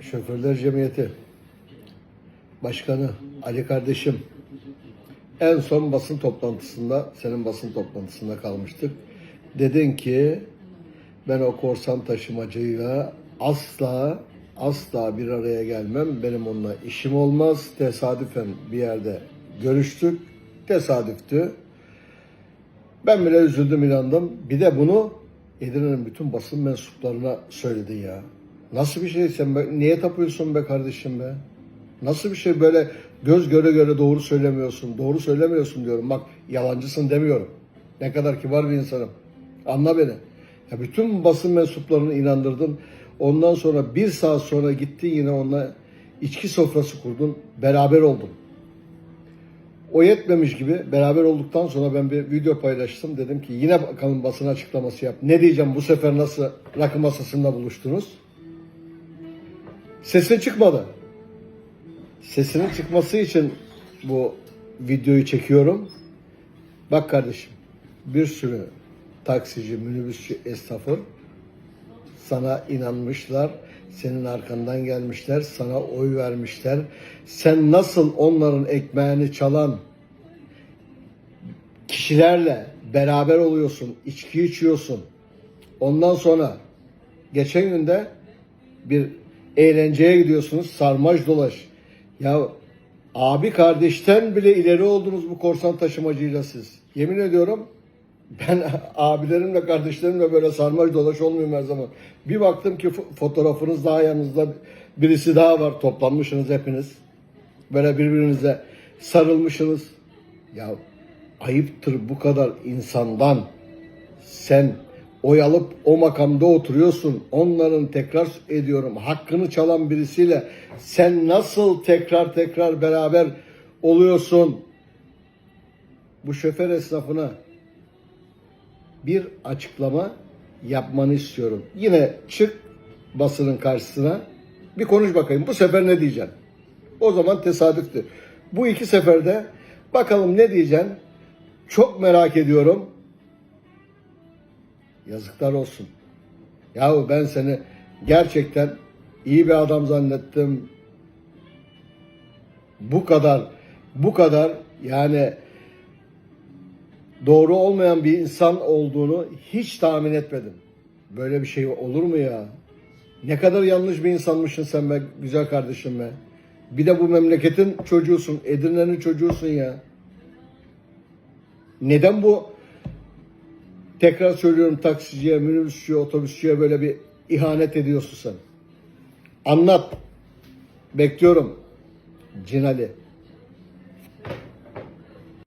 Şoförler Cemiyeti Başkanı Ali kardeşim en son basın toplantısında senin basın toplantısında kalmıştık. Dedin ki ben o korsan taşımacıyla asla asla bir araya gelmem. Benim onunla işim olmaz. Tesadüfen bir yerde görüştük. Tesadüftü. Ben bile üzüldüm inandım. Bir de bunu Edirne'nin bütün basın mensuplarına söyledin ya. Nasıl bir şey sen be? Niye tapıyorsun be kardeşim be? Nasıl bir şey böyle göz göre göre doğru söylemiyorsun. Doğru söylemiyorsun diyorum. Bak yalancısın demiyorum. Ne kadar kibar bir insanım. Anla beni. Ya bütün basın mensuplarını inandırdın. Ondan sonra bir saat sonra gittin yine onunla içki sofrası kurdun. Beraber oldun. O yetmemiş gibi beraber olduktan sonra ben bir video paylaştım. Dedim ki yine bakalım basın açıklaması yap. Ne diyeceğim bu sefer nasıl rakı masasında buluştunuz? Sesin çıkmadı. Sesinin çıkması için bu videoyu çekiyorum. Bak kardeşim bir sürü taksici, minibüsçü esnafı sana inanmışlar, senin arkandan gelmişler, sana oy vermişler. Sen nasıl onların ekmeğini çalan kişilerle beraber oluyorsun, içki içiyorsun. Ondan sonra geçen günde bir eğlenceye gidiyorsunuz, sarmaş dolaş. Ya abi kardeşten bile ileri oldunuz bu korsan taşımacıyla siz. Yemin ediyorum ben abilerimle kardeşlerimle böyle sarmaş dolaş olmuyorum her zaman. Bir baktım ki fo- fotoğrafınız daha yanınızda birisi daha var. Toplanmışsınız hepiniz. Böyle birbirinize sarılmışsınız. Ya ayıptır bu kadar insandan sen oy alıp o makamda oturuyorsun. Onların tekrar ediyorum hakkını çalan birisiyle sen nasıl tekrar tekrar beraber oluyorsun? Bu şoför esnafına bir açıklama yapmanı istiyorum. Yine çık basının karşısına bir konuş bakayım. Bu sefer ne diyeceksin? O zaman tesadüftü. Bu iki seferde bakalım ne diyeceksin? Çok merak ediyorum. Yazıklar olsun. Yahu ben seni gerçekten iyi bir adam zannettim. Bu kadar, bu kadar yani doğru olmayan bir insan olduğunu hiç tahmin etmedim. Böyle bir şey olur mu ya? Ne kadar yanlış bir insanmışsın sen be güzel kardeşim be. Bir de bu memleketin çocuğusun, Edirne'nin çocuğusun ya. Neden bu tekrar söylüyorum taksiciye, minibüsçüye, otobüsçüye böyle bir ihanet ediyorsun sen? Anlat. Bekliyorum. Cinali.